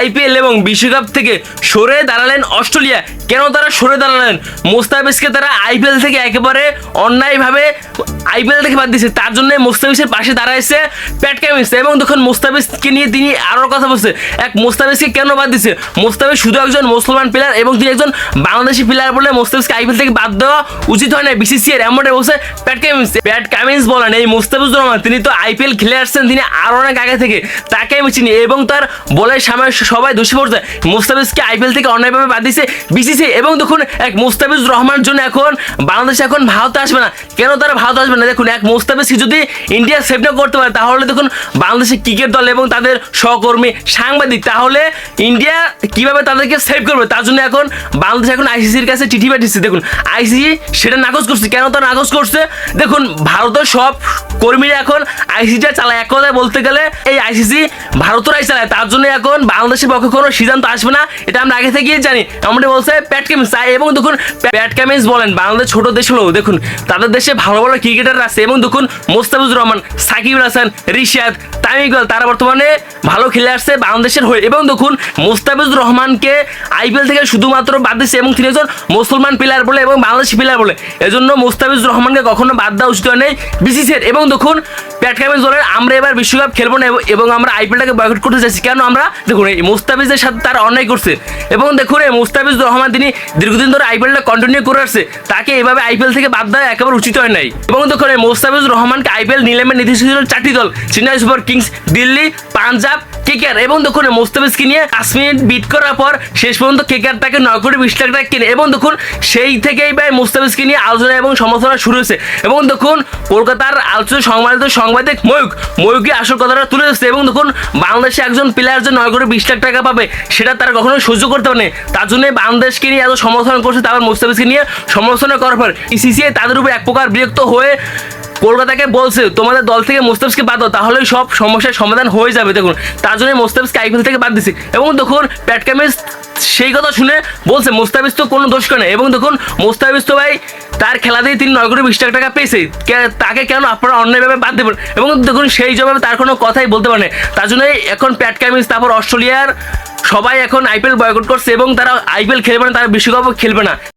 IPL এবং বিশ্বকাপ থেকে সরে দাঁড়ালেন অস্ট্রেলিয়া। কেন তারা সরে দাঁড়ালেন? মোস্তাফিজকে তারা আইপিএল থেকে একেবারে অন্যায়ভাবে আইপিএল থেকে বাদ দিয়েছে। তার জন্য মোস্তাফিজের পাশে দাঁড়াইছে প্যাট ক্যামিস এবং তখন মোস্তাফিজকে নিয়ে তিনি আরও কথা বলছে। এক মোস্তাফিজকে কেন বাদ দিছে মোস্তাফিজ শুধু একজন মুসলমান প্লেয়ার এবং তিনি একজন বাংলাদেশি প্লেয়ার বলে মোস্তাফিজকে আইপিএল থেকে বাদ দেওয়া উচিত হয় না বিসিসিআর এমনটাই বলছে প্যাট ক্যামিন্স প্যাট ক্যামিন্স বলেন, এই মুস্তাফিজুর রহমান, তিনি তো আইপিএল খেলে আসছেন, তিনি আরও অনেক আগে থেকে। তাকে আমি চিনি এবং তার বলের সামনে সবাই দোষী পড়ছে। মুস্তাফিজকে আইপিএল থেকে অন্যায়ভাবে বাদ দিয়েছে বিসিসি এবং দেখুন এক মুস্তাফিজুর রহমান জন্য এখন বাংলাদেশ এখন ভারতে আসবে না। কেন তারা ভারতে আসবে না? দেখুন, এক মুস্তাফিজকে যদি ইন্ডিয়া সেভ না করতে পারে, তাহলে দেখুন বাংলাদেশের ক্রিকেট দল এবং তাদের সহকর্মী সাংবাদিক, তাহলে ইন্ডিয়া কীভাবে তাদেরকে সেভ করবে? তার জন্য এখন বাংলাদেশ এখন আইসিসির কাছে চিঠি পাঠিয়েছে। দেখুন আইসিসি সেটা নাকচ করছে। কেন তারা নাকচ করছে? দেখুন, ভারতের সব কর্মীরা এখন আইসিসিটা চালায়। এক কথায় বলতে গেলে এই আইসিসি ভারতেরাই চালায়। তার জন্য এখন বাংলাদেশের পক্ষে কোনো সিদ্ধান্ত আসবে না। এটা আমরা আগে থেকেই জানি। এমনটি বলছে প্যাট কেমিন্স এবং দেখুন প্যাট কেমিন্স বলেন, বাংলাদেশ ছোট দেশ হলেও, দেখুন, তাদের দেশে ভালো ভালো ক্রিকেটার আছে। এবং দেখুন, মোস্তাফিজুর রহমান সাকিব হাসান, রিশাদ, তামিম ইকবাল, তারা বর্তমানে ভালো খেলে আসছে বাংলাদেশের হয়ে। এবং দেখুন, মোস্তাফিজুর রহমানকে আইপিএল থেকে শুধুমাত্র বাদ দিচ্ছে এবং তিনি একজন মুসলমান প্লেয়ার বলে, এবং বাংলাদেশি প্লেয়ার বলে। এজন্য মোস্তাফিজুর রহমানকে কখনো বাদ দেওয়া উচিত নেই বিসিসির এবং দেখুন প্যাট ক্যাপেল দলের আমরা এবার বিশ্বকাপ খেলব না এবং- আমরা আইপিএলটাকে বয়কট করতে চাইছি। কেন আমরা? দেখুন, এই মুস্তাফিজের সাথে তার অন্যায় করছে। এবং দেখুন, এই মুস্তাফিজ রহমান তিনি দীর্ঘদিন ধরে আইপিএলটা কন্টিনিউ করে আসছে। তাকে এভাবে আইপিএল থেকে বাদ দেওয়া একেবারে উচিত হয় নাই। এবং দেখুন, এই মুস্তাফিজ রহমানকে আইপিএল নিলামে নির্দেশ চারটি দল। Chennai super kings Delhi, Punjab KKR এবং দেখুন মুস্তাফিজকে নিয়ে পাঁচ মিনিট বিট করার পর শেষ পর্যন্ত কেকেআর তাকে নয় কোটি বিশ লাখ টাকা কিনে। এবং দেখুন সেই থেকেই ভাই মুস্তাফিজকে নিয়ে আলোচনা এবং সমালোচনা শুরু হয়েছে। এবং দেখুন কলকাতার আলোচিত সংবাদিত সাংবাদিক ময়ূক ময়ূকই আসল কথাটা তুলে ধরছে। এবং দেখুন বাংলাদেশে একজন প্লেয়ার যে নয় কোটি বিশ লাখ টাকা পাবে, সেটা তারা কখনোই সহ্য করতে পারে না। তার জন্য বাংলাদেশকে নিয়ে এত সমালোচনা করছে তারপর মুস্তাফিজকে নিয়ে। সমালোচনা করার পর ইসিসিআই তাদের উপর এক প্রকার বিরক্ত হয়ে কলকাতাকে বলছে, তোমাদের দল থেকে মোস্তাফিজকে বাদ দাও, তাহলেই সব সমস্যার সমাধান হয়ে যাবে। দেখুন, তার জন্য মোস্তাফিজকে আইপিএল থেকে বাদ দিছে। এবং দেখুন, প্যাট ক্যামিস সেই কথা শুনে বলছে, মোস্তাফিজ তো কোনো দোষ করে এবং দেখুন, মোস্তাফিজ তো ভাই, তার খেলা দিয়ে তিনি নয় কোটি বিশ টাকা পেয়েছে। তাকে কেন আপনারা অন্যায়ভাবে বাদ দেবেন? এবং দেখুন, সেই জবাবে তার কোনো কথাই বলতে পারে তার জন্য এখন প্যাট ক্যামিস তারপর অস্ট্রেলিয়ার সবাই এখন আইপিএল বয়কট করছে এবং তারা আইপিএল খেলবে না, তারা বিশ্বকাপও খেলবে না।